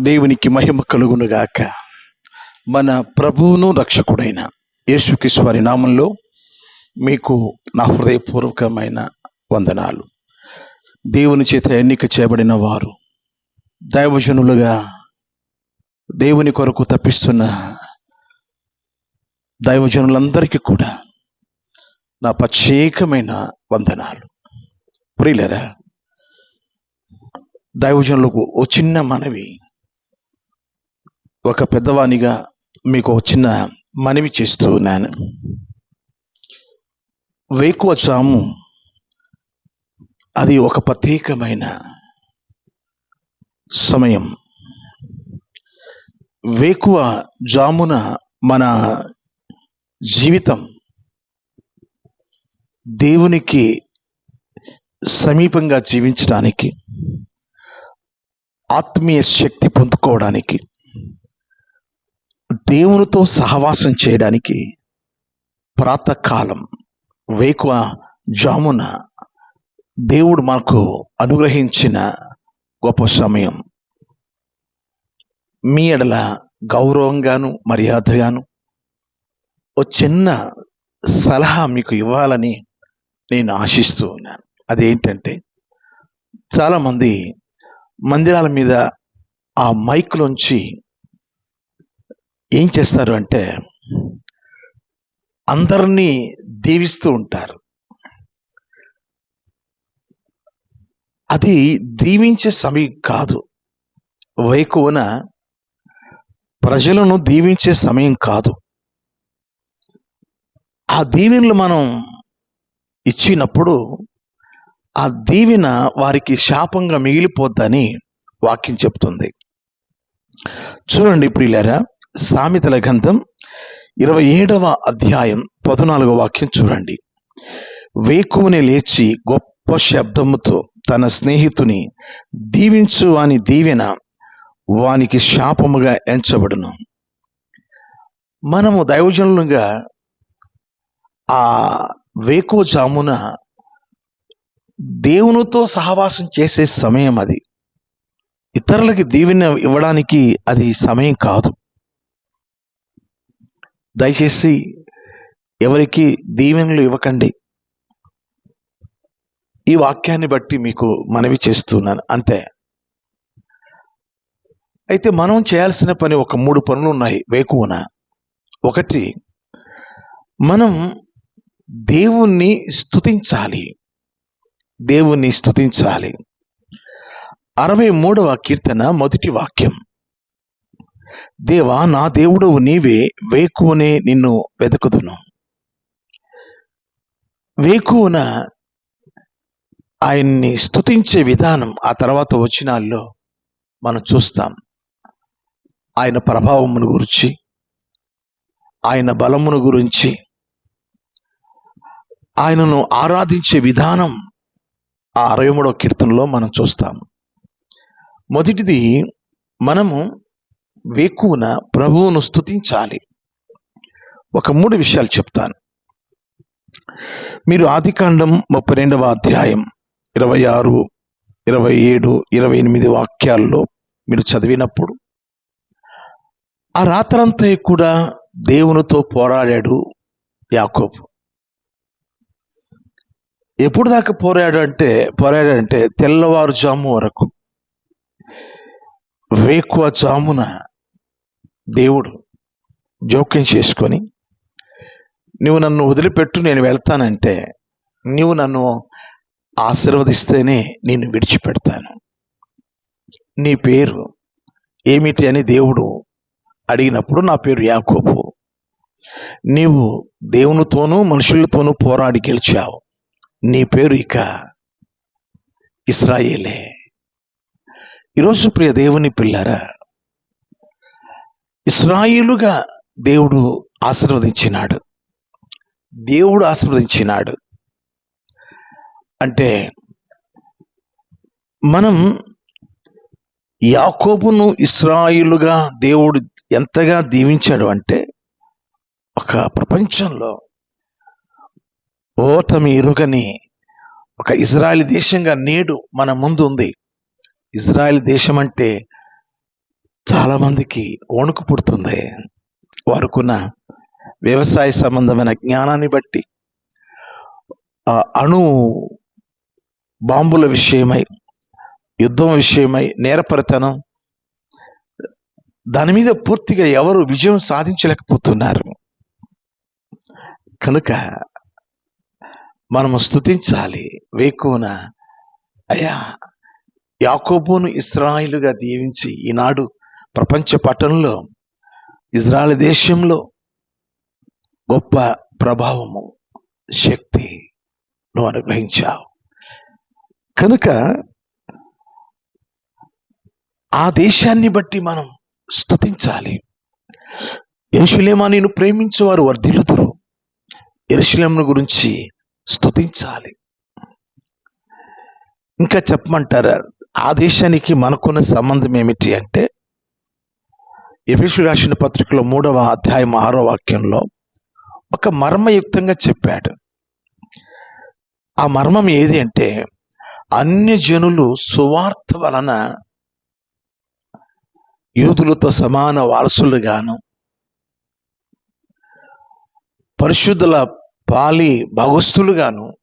దేవునికి మహిమ కలుగునుగాక. మన ప్రభువును రక్షకుడైన యేసుక్రీస్తు వారి నామంలో మీకు నా హృదయపూర్వకమైన వందనాలు. దేవుని చేత ఎన్నిక చేయబడిన వారు దైవజనులుగా దేవుని కొరకు తప్పిస్తున్న దైవజనులందరికీ కూడా నా ప్రత్యేకమైన వందనాలు. ప్రియులరా దైవజనులకు ఓ చిన్న మనవి. ఒక పెద్దవానిగా మీకు ఒక చిన్న మనవి చేస్తూ ఉన్నాను. వేకువ జాము అది ఒక ప్రత్యేకమైన సమయం. వేకువ జామున మన జీవితం దేవునికి సమీపంగా జీవించడానికి ఆత్మీయ శక్తి పొందుకోవడానికి దేవునితో సహవాసం చేయడానికి ప్రాతకాలం వేకువ జామున దేవుడు మనకు అనుగ్రహించిన గొప్ప సమయం. మీ ఎడల గౌరవంగాను మర్యాదగాను ఓ చిన్న సలహా మీకు ఇవ్వాలని నేను ఆశిస్తూ ఉన్నాను. అదేంటంటే చాలామంది మందిరాల మీద ఆ మైక్లోంచి ఏం చేస్తారు అంటే అందరినీ దీవిస్తూ ఉంటారు. అది దీవించే సమయం కాదు. వైకువన ప్రజలను దీవించే సమయం కాదు. ఆ దీవెనలు మనం ఇచ్చినప్పుడు ఆ దీవెన వారికి శాపంగా మిగిలిపోద్దని వాక్యం చెప్తుంది. చూడండి ప్రియులారా సామెతల గ్రంథం ఇరవై ఏడవ అధ్యాయం పద్నాలుగో వాక్యం చూడండి. వేకువని లేచి గొప్ప శబ్దముతో తన స్నేహితుని దీవించు వాని దీవెన వానికి శాపముగా ఎంచబడును. మనము దైవజనులుగా ఆ వేకువ జామున దేవునితో సహవాసం చేసే సమయం అది. ఇతరులకి దీవెన ఇవ్వడానికి అది సమయం కాదు. దయచేసి ఎవరికి దీవెనలు ఇవ్వకండి. ఈ వాక్యాన్ని బట్టి మీకు మనవి చేస్తున్నాను. అంతే. అయితే మనం చేయాల్సిన పని ఒక మూడు పనులు ఉన్నాయి. వేకువన. ఒకటి మనం దేవుణ్ణి స్తుతించాలి. దేవుణ్ణి స్థుతించాలి అరవై మూడవ కీర్తన మొదటి వాక్యం. దేవా నా దేవుడు నీవే వేకువనే నిన్ను వెతుకుదును వేకువన ఆయన్ని స్తుతించే విధానం ఆ తర్వాత వచనాల్లో మనం చూస్తాం. ఆయన ప్రభావమును గురించి ఆయన బలమును గురించి ఆయనను ఆరాధించే విధానం ఆ అరవై మూడవ కీర్తనలో మనం చూస్తాం. మొదటిది మనము వేకువన ప్రభువును స్తుతించాలి. ఒక మూడు విషయాలు చెప్తాను. మీరు ఆదికాండం ముప్పై రెండవ అధ్యాయం ఇరవై ఆరు ఇరవై ఏడు ఇరవై ఎనిమిది వాక్యాల్లో మీరు చదివినప్పుడు ఆ రాత్రంతా కూడా దేవునితో పోరాడాడు యాకోబు. ఎప్పుడు దాకా పోరాడు అంటే పోరాడంటే తెల్లవారుజాము వరకు వేకువ జామున దేవుడు జోక్యం చేసుకొని నువ్వు నన్ను వదిలిపెట్టు నేను వెళ్తానంటే నీవు నన్ను ఆశీర్వదిస్తేనే నేను విడిచిపెడతాను. నీ పేరు ఏమిటి అని దేవుడు అడిగినప్పుడు నా పేరు యాకోబు. నీవు దేవునితోనూ మనుషులతోనూ పోరాడి గెలిచావు. నీ పేరు ఇక ఇస్రాయేలే. ఈరోజు ప్రియ దేవుని పిల్లారా ఇస్రాయిలుగా దేవుడు ఆశీర్వదించినాడు. దేవుడు ఆశీర్వదించినాడు. అంటే మనం యాకోబును ఇస్రాయిలుగా దేవుడు ఎంతగా దీవించాడు అంటే ఒక ప్రపంచంలో ఓటమి ఇరుగని ఒక ఇజ్రాయెల్ దేశంగా నేడు మన ముందు ఉంది. ఇజ్రాయెల్ దేశం అంటే చాలా మందికి వణుకు పుడుతుంది. వారుకున్న వ్యవసాయ సంబంధమైన జ్ఞానాన్ని బట్టి ఆ అణు బాంబుల విషయమై యుద్ధం విషయమై నేరపరితనం దాని మీద పూర్తిగా ఎవరు విజయం సాధించలేకపోతున్నారు. కనుక మనము స్తుతించాలి. వేకున అయ్యా యాకోబును ఇస్రాయిలుగా దీవించి ఈనాడు ప్రపంచ పట్టణంలో ఇజ్రాయల్ దేశంలో గొప్ప ప్రభావము శక్తి నువ్వు అనుగ్రహించావు. కనుక ఆ దేశాన్ని బట్టి మనం స్థుతించాలి ఎరుషులేమా నేను ప్రేమించేవారు వర్ధిల్లుతురు ఎరుషులేమును గురించి స్థుతించాలి ఇంకా చెప్పమంటారా ఆ దేశానికి మనకున్న సంబంధం ఏమిటి అంటే ఎఫిషు రాసిన పత్రికలో మూడవ అధ్యాయం ఆరో వాక్యంలో ఒక మర్మయుక్తంగా చెప్పాడు. ఆ మర్మం ఏది అంటే అన్య జనులు సువార్త వలన యూదులతో సమాన వారసులుగాను పరిశుద్ధుల పాలి భాగస్తులుగాను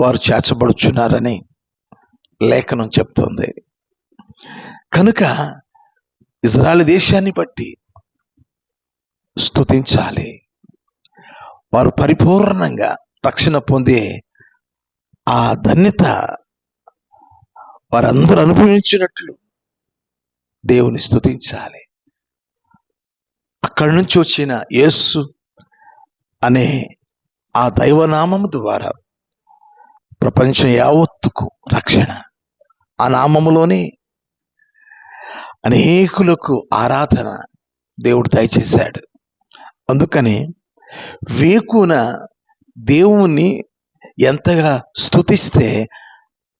వారు చేర్చబడుచున్నారని లేఖనం చెప్తుంది. కనుక ఇజ్రాయల్ దేశాన్ని బట్టి స్థుతించాలి వారు పరిపూర్ణంగా రక్షణ పొందే ఆ ధన్యత వారందరూ అనుభవించినట్లు దేవుని స్థుతించాలి అక్కడి నుంచి వచ్చిన యేసు అనే ఆ దైవనామము ద్వారా ప్రపంచం యావత్తుకు రక్షణ. ఆ నామములోనే అనేకులకు ఆరాధన దేవుడు దయచేశాడు. అందుకని వేకున దేవుణ్ణి ఎంతగా స్థుతిస్తే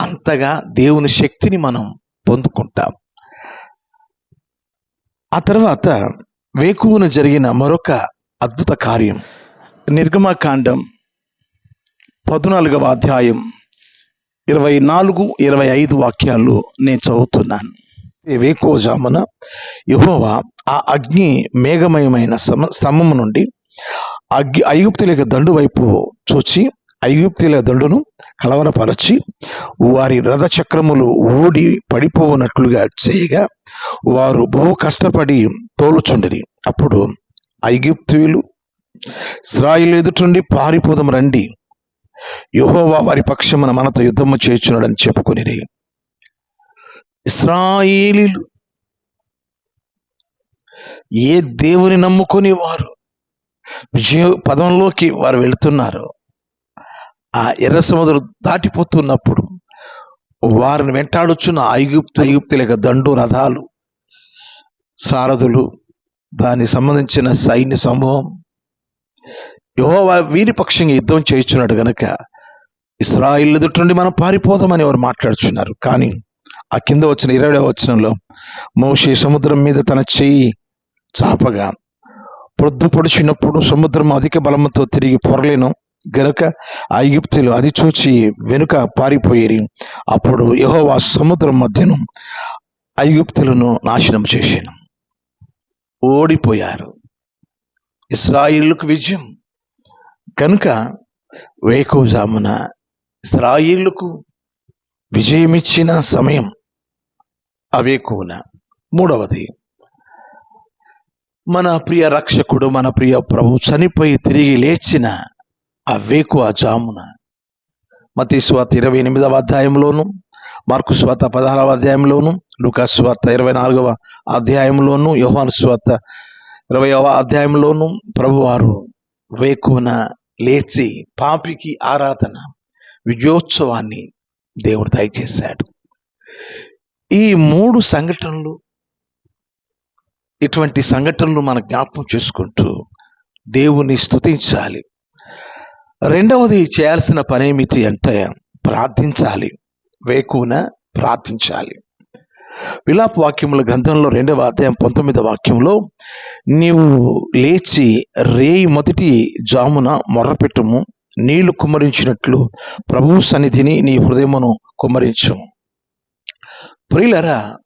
అంతగా దేవుని శక్తిని మనం పొందుకుంటాం. ఆ తర్వాత వేకువున జరిగిన మరొక అద్భుత కార్యం. నిర్గమకాండం పద్నాలుగవ అధ్యాయం ఇరవై నాలుగు ఇరవై ఐదు వాక్యాలు నేను చదువుతున్నాను. వేకోజామున యుహోవా ఆ అగ్ని మేఘమయమైన సమ స్తంభము నుండి అగ్గి ఐగుప్తుల దండు వైపు చూచి ఐగుప్తుల దండును కలవరపరచి వారి రథ చక్రములు ఊడి చేయగా వారు బహు కష్టపడి తోలుచుండిరి. అప్పుడు ఐగుప్తులు ఇస్రాయిల్ ఎదుటుండి పారిపోదం రండి. యెహోవా వారి పక్షమున మనతో యుద్ధము చేయుచున్నాడని చెప్పుకొనిరి. ఇస్రాయేలీలు ఏ దేవుని నమ్ముకుని వారు విజయ పదంలోకి వారు వెళుతున్నారు? ఆ ఎర్ర సముద్రం దాటిపోతున్నప్పుడు వారిని వెంటాడుచున్న ఐగుప్తు ఐగుప్తుల దండు రథాలు సారథులు దానికి సంబంధించిన సైన్య సమూహం యో వీరి పక్షంగా యుద్ధం చేయించున్నాడు గనక ఇస్రాయిల్ ఎదుటి మనం పారిపోదామని వారు మాట్లాడుచున్నారు. కానీ ఆ కింద వచ్చిన ఇరవై వచనంలో మోషే సముద్రం మీద తన చెయ్యి చాపగా పొద్దు పొడిచినప్పుడు సముద్రం అధిక బలంతో తిరిగి పొరలేను. గనుక ఐగుప్తులు అది చూచి వెనుక పారిపోయేరి. అప్పుడు యహోవా సముద్రం మధ్యను ఐగుప్తులను నాశనం చేశాను. ఓడిపోయారు. ఇస్రాయిల్కు విజయం. కనుక వేకోజామున ఇస్రాయిల్కు విజయమిచ్చిన సమయం. అవేకున మూడవది. మన ప్రియ రక్షకుడు మన ప్రియ ప్రభు చనిపోయి తిరిగి లేచిన ఆ ఆ జామున. మతి స్వాత ఇరవై ఎనిమిదవ అధ్యాయంలోను మార్కు స్వాత పదహారవ అధ్యాయంలోను లుకా స్వాత ఇరవై నాలుగవ అధ్యాయంలోను యోహాను స్వాత ఇరవైవ అధ్యాయంలోను ప్రభువారు వేకున లేచి పాపికి ఆరాధన విజయోత్సవాన్ని దేవుడు దయచేశాడు. ఈ మూడు సంఘటనలు ఇటువంటి సంఘటనలు మన జ్ఞాపకం చేసుకుంటూ దేవుని స్తుతించాలి. రెండవది చేయాల్సిన పని ఏమిటి అంటే ప్రార్థించాలి. వేకున ప్రార్థించాలి. విలాప వాక్యముల గ్రంథంలో రెండవ అధ్యాయం పంతొమ్మిదవ వాక్యంలో నీవు లేచి రేయి మొదటి జామున మొర్రపెట్టుము నీళ్ళు కుమ్మరించినట్లు ప్రభు సన్నిధిని నీ హృదయమును కుమ్మరించు. ప్రియులరా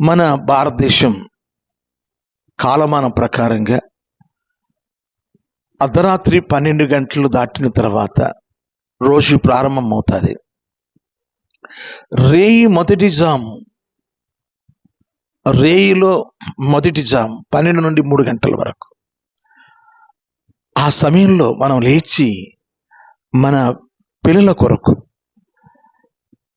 మన భారతదేశం కాలమానం ప్రకారంగా అర్ధరాత్రి పన్నెండు గంటలు దాటిన తర్వాత రోజు ప్రారంభం అవుతుంది రేయి మొదటి జాము రేయిలో మొదటి జాము పన్నెండు నుండి మూడు గంటల వరకు. ఆ సమయంలో మనం లేచి మన పిల్లల కొరకు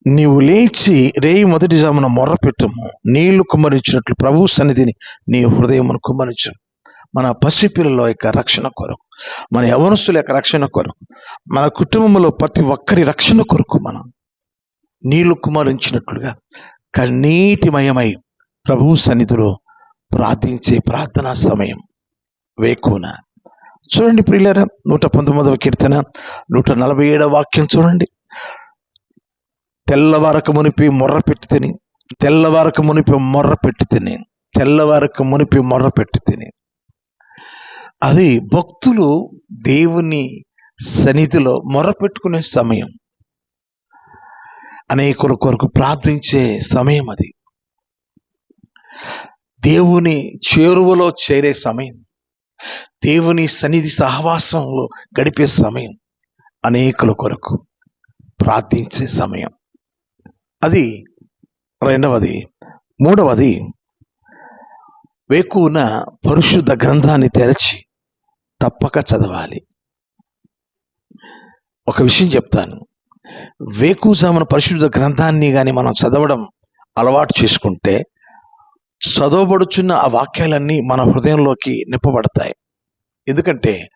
నీవు లేచి రేయి మొదటి జామున మొర్ర పెట్టుము. నీళ్ళు కుమ్మరించినట్లు ప్రభు సన్నిధిని నీ హృదయమును కుమ్మరించు మన పసిపిల్లల యొక్క రక్షణ కొరకు మన యవనస్తుల యొక్క రక్షణ కొరకు మన కుటుంబంలో ప్రతి ఒక్కరి రక్షణ కొరకు మనం నీళ్ళు కుమ్మరించినట్లుగా కన్నీటిమయమై ప్రభు సన్నిధిలో ప్రార్థించే ప్రార్థనా సమయం వేకున. చూడండి ప్రియులర నూట పంతొమ్మిదవ కీర్తన నూట నలభై ఏడవ వాక్యం చూడండి. తెల్లవారకు మునిపి మొర్ర పెట్టి తిని తెల్లవారకు మునిపి మొర్ర పెట్టి తిని తెల్లవారక మునిపి మొర్ర పెట్టి తిని. అది భక్తులు దేవుని సన్నిధిలో మొర్ర పెట్టుకునే సమయం. అనేకుల కొరకు ప్రార్థించే సమయం అది. దేవుని చేరువలో చేరే సమయం. దేవుని సన్నిధి సహవాసంలో గడిపే సమయం అనేకుల కొరకు ప్రార్థించే సమయం. అది రెండవది. మూడవది వేకున పరిశుద్ధ గ్రంథాన్ని తెరచి తప్పక చదవాలి. ఒక విషయం చెప్తాను. వేకుజామున పరిశుద్ధ గ్రంథాన్ని కానీ మనం చదవడం అలవాటు చేసుకుంటే చదవబడుచున్న ఆ వాక్యాలన్నీ మన హృదయంలోకి నింపబడతాయి. ఎందుకంటే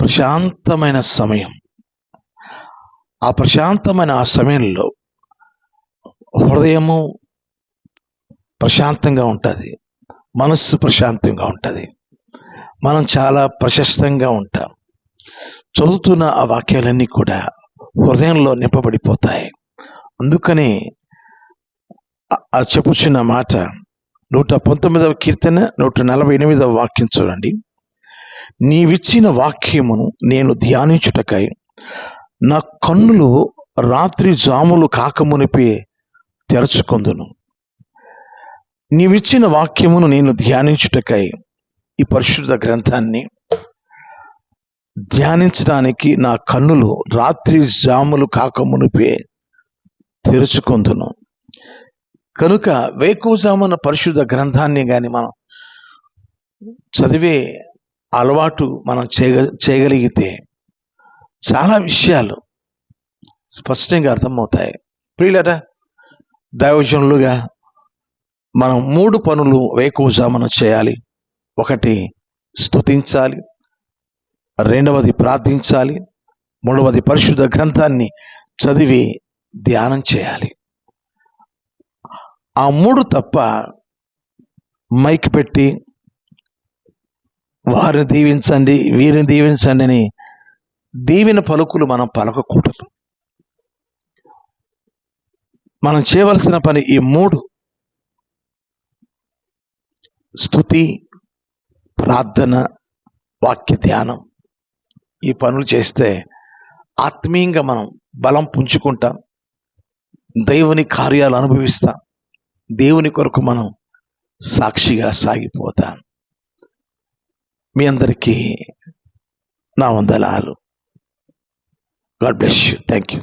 ప్రశాంతమైన సమయం. ఆ ప్రశాంతమైన ఆ సమయంలో హృదయము ప్రశాంతంగా ఉంటుంది. మనస్సు ప్రశాంతంగా ఉంటుంది. మనం చాలా ప్రశస్తంగా ఉంటాం. చదువుతున్న ఆ వాక్యాలన్నీ కూడా హృదయంలో నింపబడిపోతాయి. అందుకని ఆ చెప్పుచున్న మాట నూట పంతొమ్మిదవ కీర్తన నూట నలభై ఎనిమిదవ వాక్యం చూడండి. నీవిచ్చిన వాక్యమును నేను ధ్యానించుటకై నా కన్నులు రాత్రి జాములు కాకమునిపే తెరచుకొందును. నీవిచ్చిన వాక్యమును నేను ధ్యానించుటకై ఈ పరిశుద్ధ గ్రంథాన్ని ధ్యానించడానికి నా కన్నులు రాత్రి జాములు కాకమునిపే తెరుచుకొందును. కనుక వేకువజామున పరిశుద్ధ గ్రంథాన్ని కానీ మనం చదివే అలవాటు మనం చేయగ చేయగలిగితే చాలా విషయాలు స్పష్టంగా అర్థమవుతాయి. ప్రియులరా దైవజనులుగా మనం మూడు పనులు వేకువజామున చేయాలి. ఒకటి స్తుతించాలి. రెండవది ప్రార్థించాలి. మూడవది పరిశుద్ధ గ్రంథాన్ని చదివి ధ్యానం చేయాలి. ఆ మూడు తప్ప మైక్ పెట్టి వారిని దీవించండి వీరిని దీవించండి అని దీవిన పలుకులు మనం పలకకూడదు. మనం చేయవలసిన పని ఈ మూడు. స్థుతి ప్రార్థన వాక్య ధ్యానం. ఈ పనులు చేస్తే ఆత్మీయంగా మనం బలం పుంజుకుంటాం దైవని కార్యాలు అనుభవిస్తాం. దేవుని కొరకు మనం సాక్షిగా సాగిపోతాం. మీ అందరికీ నా వందలాలు God bless you thank you